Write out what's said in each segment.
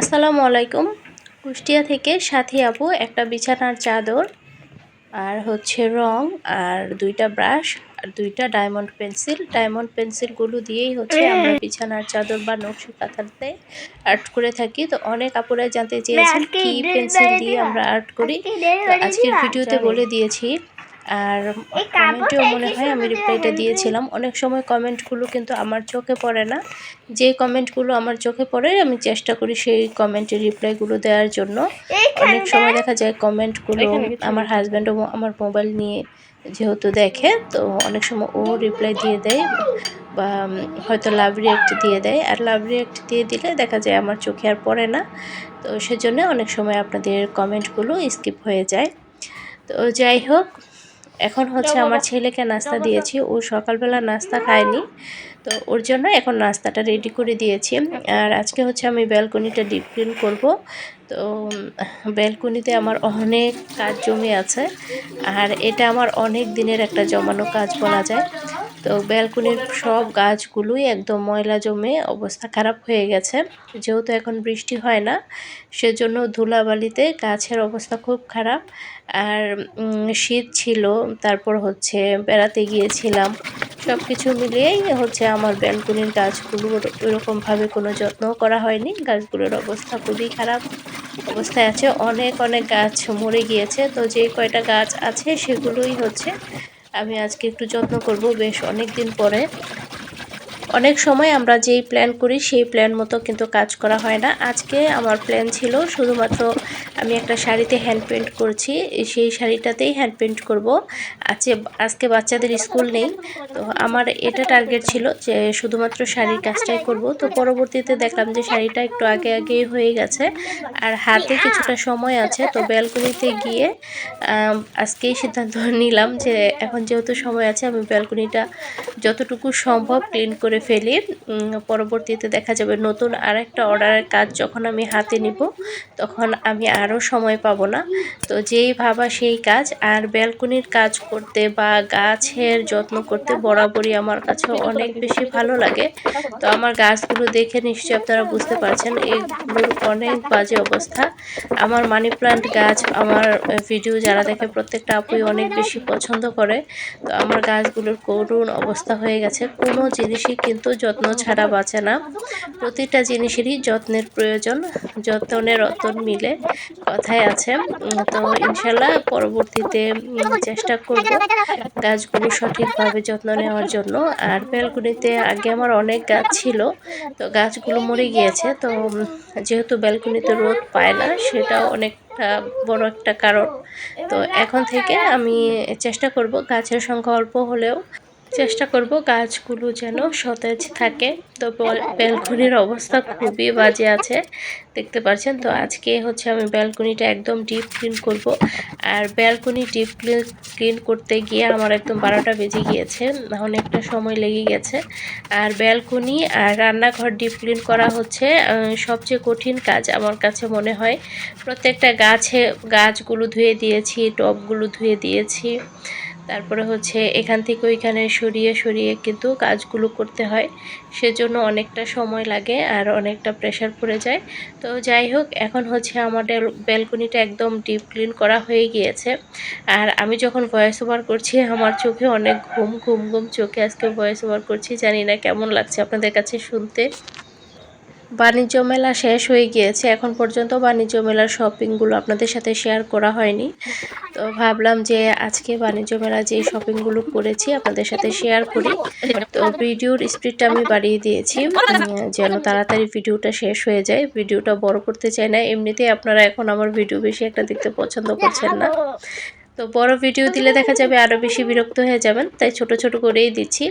আসসালামু আলাইকুম। কুষ্টিয়া থেকে সাথী আপু একটা বিছানার চাদর আর হচ্ছে রং আর দুইটা ব্রাশ আর দুইটা ডায়মন্ড পেন্সিল। ডায়মন্ড পেন্সিলগুলো দিয়েই হচ্ছে আমরা বিছানার চাদর বা নকশি কাঁথাতে আর্ট করে থাকি। তো অনেক আপুরা জানতে চেয়েছেন কি পেন্সিল দিয়ে আমরা আর্ট করি। তো আজকের ভিডিওতে বলে দিয়েছি আর কমেন্টেও মনে হয় আমি রিপ্লাইটা দিয়েছিলাম। অনেক সময় কমেন্টগুলো কিন্তু আমার চোখে পড়ে না। যে কমেন্টগুলো আমার চোখে পড়ে আমি চেষ্টা করি সেই কমেন্টের রিপ্লাইগুলো দেওয়ার জন্য। অনেক সময় দেখা যায় কমেন্টগুলো আমার হাজব্যান্ডও আমার মোবাইল নিয়ে যেহেতু দেখে তো অনেক সময় ও রিপ্লাই দিয়ে দেয় বা হয়তো লাভ রিয়াক্ট দিয়ে দেয়। আর লাভ রিয়াক্ট দিয়ে দিলে দেখা যায় আমার চোখে আর পড়ে না। তো সেজন্য অনেক সময় আপনাদের কমেন্টগুলো স্কিপ হয়ে যায়। তো যাই হোক এখন হচ্ছে আমার ছেলেকে নাস্তা দিয়েছি। ও সকালবেলা নাস্তা খায়নি। তো ওর জন্য এখন নাস্তাটা রেডি করে দিয়েছি। আর আজকে হচ্ছে আমি ব্যালকনিটা ডিপ ক্লিন করব। তো ব্যালকনিতে আমার অনেক কাজ জমে আছে। আর এটা আমার অনেক দিনের একটা জমানো কাজ বলা যায়। তো ব্যালকনির সব গাছগুলোই একদম ময়লা জমে অবস্থা খারাপ হয়ে গেছে। যেহেতু এখন বৃষ্টি হয় না, সেজন্য ধুলাবালিতে গাছের অবস্থা খুব খারাপ। আর শীত ছিল, তারপর হচ্ছে বেড়াতে গিয়েছিলাম। সব কিছু মিলিয়েই হচ্ছে আমার ব্যালকনির গাছগুলোর ওইরকমভাবে কোনো যত্ন করা হয়নি। গাছগুলোর অবস্থা খুবই খারাপ অবস্থায় আছে। অনেক অনেক গাছ মরে গিয়েছে। তো যে কয়টা গাছ আছে সেগুলোই হচ্ছে আমি আজকে একটু যত্ন করব, বেশ অনেক দিন পরে। অনেক সময় আমরা যেই প্ল্যান করি, সেই প্ল্যান মতো কিন্তু কাজ করা হয় না। আজকে আমার প্ল্যান ছিল শুধুমাত্র আমি একটা শাড়িতে হ্যান্ড পেন্ট করছি। সেই শাড়িটাতেই হ্যান্ড পেন্ট করব। আজকে আজকে বাচ্চাদের স্কুল নেই। তো আমার এটা টার্গেট ছিল যে শুধুমাত্র শাড়ির কাজটাই করব। তো পরবর্তীতে দেখলাম যে শাড়িটা একটু আগে আগেই হয়ে গেছে। আর হাতে কিছুটা সময় আছে, তো ব্যালকনিতে গিয়ে আজকেই সিদ্ধান্ত নিলাম যে এখন যেহেতু সময় আছে, আমি ব্যালকনিটা যতটুকু সম্ভব ক্লিন করে ফেলি। পরবর্তীতে দেখা যাবে নতুন আর একটা অর্ডারের কাজ যখন আমি হাতে নিব, তখন আমি আরও সময় পাবো না। তো যেই ভাবা সেই কাজ, আর ব্যালকনির কাজ করতে বা গাছের যত্ন করতে বরাবরই আমার কাছে অনেক বেশি ভালো লাগে। তো আমার গাছগুলো দেখে নিশ্চয়ই আপনারা বুঝতে পারছেন, এগুলোর অনেক বাজে অবস্থা। আমার মানি প্লান্ট গাছ আমার ভিডিও যারা দেখে প্রত্যেকটা আপুই অনেক বেশি পছন্দ করে। তো আমার গাছগুলোর করুণ অবস্থা হয়ে গেছে। কোনো জিনিসই কিন্তু যত্ন ছাড়া বাঁচে না। প্রতিটা জিনিসেরই যত্নের প্রয়োজন যত্নের রতন মিলে। কথায় আছে। তো ইনশাল্লাহ পরবর্তীতে চেষ্টা করব গাছগুলো সঠিকভাবে যত্ন নেওয়ার জন্য। আর ব্যালকনিতে আগে আমার অনেক গাছ ছিল, তো গাছগুলো মরে গিয়েছে। তো যেহেতু ব্যালকনিতে রোদ পায় না, সেটাও অনেকটা বড় একটা কারণ। তো এখন থেকে আমি চেষ্টা করব গাছের সংখ্যা অল্প হলেও চেষ্টা করব গাছগুলো যেন সতেজ থাকে। তো ব্যালকনির অবস্থা খুবই বাজে আছে, দেখতে পাচ্ছেন তো আজকে হচ্ছে আমি ব্যালকনিটা একদম ডিপ ক্লিন করব। আর ব্যালকনি ডিপ ক্লিন ক্লিন করতে গিয়ে আমার একদম বারোটা বেজে গিয়েছে অনেকটা সময় লেগে গেছে। আর ব্যালকনি আর রান্নাঘর ডিপ ক্লিন করা হচ্ছে সবচেয়ে কঠিন কাজ আমার কাছে মনে হয়। প্রত্যেকটা গাছে গাছগুলো ধুয়ে দিয়েছি, টবগুলো ধুয়ে দিয়েছি। তারপরে হচ্ছে এখান থেকে ওইখানে সরিয়ে সরিয়ে কিন্তু কাজগুলো করতে হয়। সেজন্য অনেকটা সময় লাগে আর অনেকটা প্রেশার পড়ে যায়। তো যাই হোক, এখন হচ্ছে আমাদের ব্যালকনিটা একদম ডিপ ক্লিন করা হয়ে গিয়েছে। আর আমি যখন ভয়েস ওভার করছি, আমার চোখে অনেক ঘুম ঘুম ঘুম চোখে আজকে ভয়েস ওভার করছি। জানি না কেমন লাগছে আপনাদের কাছে শুনতে। বাণিজ্য মেলা শেষ হয়ে গিয়েছে। এখন পর্যন্ত বাণিজ্য মেলার শপিংগুলো আপনাদের সাথে শেয়ার করা হয়নি। তো ভাবলাম যে আজকে বাণিজ্য মেলা যে শপিংগুলো করেছি আপনাদের সাথে শেয়ার করি। তো ভিডিওর স্পিডটা আমি বাড়িয়ে দিয়েছি। যেন তাড়াতাড়ি ভিডিওটা শেষ হয়ে যায়। ভিডিওটা বড় করতে চাই না। এমনিতেই আপনারা এখন আমার ভিডিও বেশি একটা দেখতে পছন্দ করছেন না। তো বড় ভিডিও দিলে দেখা যাবে আরও বেশি বিরক্ত হয়ে যাবেন। তাই ছোট ছোট করেই দিচ্ছি।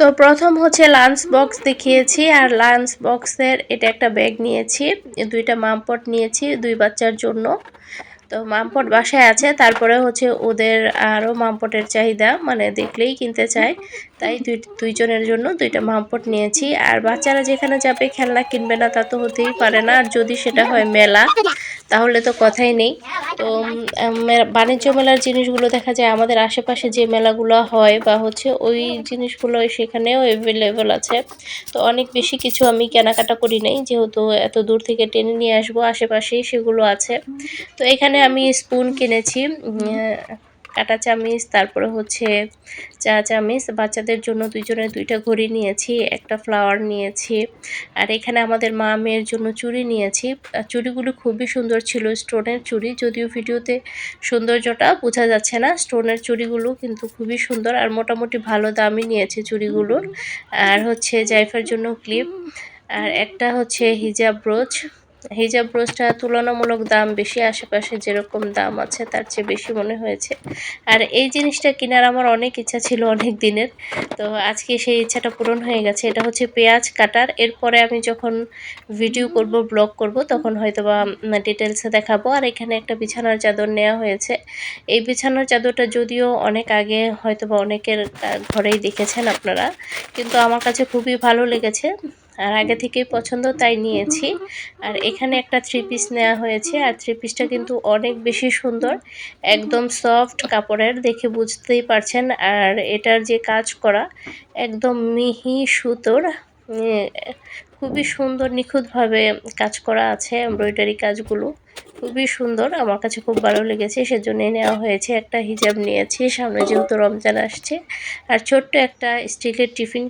তো প্রথম হচ্ছে লাঞ্চ বক্স দেখিয়েছি, আর লাঞ্চ বক্সের এটা একটা ব্যাগ নিয়েছি, দুইটা মামপট নিয়েছি দুই বাচ্চার জন্য। তো মামপট বাসায় আছে, তারপরে হচ্ছে ওদের আরও মামপটের চাহিদা মানে দেখলেই কিনতে চায়। তাই দুই, দুইজনের জন্য দুইটা মামপট নিয়েছি, আর বাচ্চারা যেখানে যাবে খেলনা কিনবে না তা তো হতেই পারে না, আর যদি সেটা হয় মেলা তাহলে তো কথাই নেই। তো বাণিজ্য মেলার জিনিসগুলো দেখা যায়, আমাদের আশেপাশে যে মেলাগুলো হয় বা হচ্ছে ওই জিনিসগুলো সেখানেও অ্যাভেলেবেল আছে। তো অনেক বেশি কিছু আমি কেনাকাটা করি নাই, যেহেতু এত দূর থেকে টেনে নিয়ে আসব, আশেপাশেই সেগুলো আছে। তো এখানে আমি স্পুন কিনেছি কাটা চামিচ, তারপরে হচ্ছে চা চামিচ। বাচ্চাদের জন্য দুইজনের দুইটা ঘড়ি নিয়েছি, একটা ফ্লাওয়ার নিয়েছি। আর এখানে আমাদের মা মেয়ের জন্য চুড়ি নিয়েছি। চুড়িগুলো খুবই সুন্দর ছিল স্টোনের চুড়ি, যদিও ভিডিওতে সৌন্দর্যটা বোঝা যাচ্ছে না। স্টোনের চুড়িগুলো কিন্তু খুবই সুন্দর আর মোটামুটি ভালো দামই নিয়েছে চুড়িগুলোর। আর হচ্ছে জাইফার জন্য ক্লিপ আর একটা হচ্ছে হিজাব ব্রোচ হিজাব ব্রোচটা তুলনামূলক দাম বেশি, আশেপাশে যেরকম দাম আছে তার চেয়ে বেশি মনে হয়েছে। আর এই জিনিসটা কেনার আমার অনেক ইচ্ছা ছিল অনেক দিনের। তো আজকে সেই ইচ্ছাটা পূরণ হয়ে গেছে। এটা হচ্ছে পেঁয়াজ কাটার। এরপরে আমি যখন ভিডিও করব ব্লগ করব, তখন হয়তো বা ডিটেলসে দেখাবো। আর এখানে একটা বিছানার চাদর নেওয়া হয়েছে। এই বিছানার চাদরটা যদিও অনেক আগে হয়তো বা অনেকের ঘরেই দেখেছেন আপনারা। কিন্তু আমার কাছে খুবই ভালো লেগেছে। আর আগে থেকেই পছন্দ তাই নিয়েছি। আর এখানে একটা থ্রি পিস নেওয়া হয়েছে। আর থ্রি পিসটা কিন্তু অনেক বেশি সুন্দর। একদম সফট কাপড়ের, দেখে বুঝতেই পারছেন। আর এটার যে কাজ করা, একদম মিহি সুতোর খুবই সুন্দর, নিখুঁতভাবে কাজ করা আছে এমব্রয়ডারি কাজগুলো। খুবই সুন্দর, আমার কাছে খুব ভালো লেগেছে, সেজন্যই নেওয়া হয়েছে। একটা হিজাব নিয়েছি, সামনে যেহেতু রমজান আসছে। আর ছোট্ট একটা স্টিলের টিফিন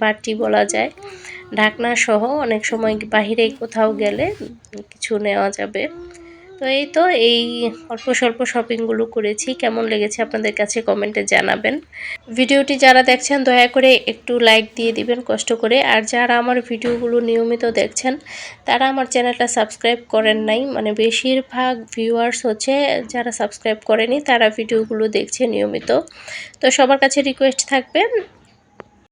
বাটি বলা যায়। ঢাকনা সহ অনেক সময় বাহিরে কোথাও গেলে কিছু নেওয়া যাবে। তো এই তো এই অল্প স্বল্প শপিংগুলো করেছি। কেমন লেগেছে আপনাদের কাছে কমেন্টে জানাবেন। ভিডিওটি যারা দেখছেন, দয়া করে একটু লাইক দিয়ে দিবেন কষ্ট করে। আর যারা আমার ভিডিওগুলো নিয়মিত দেখছেন, তারা আমার চ্যানেলটা সাবস্ক্রাইব করেন নাই। মানে বেশিরভাগ ভিউয়ার্স হচ্ছে যারা সাবস্ক্রাইব করেনি, তারা ভিডিওগুলো দেখছে নিয়মিত। তো সবার কাছে রিকোয়েস্ট থাকবে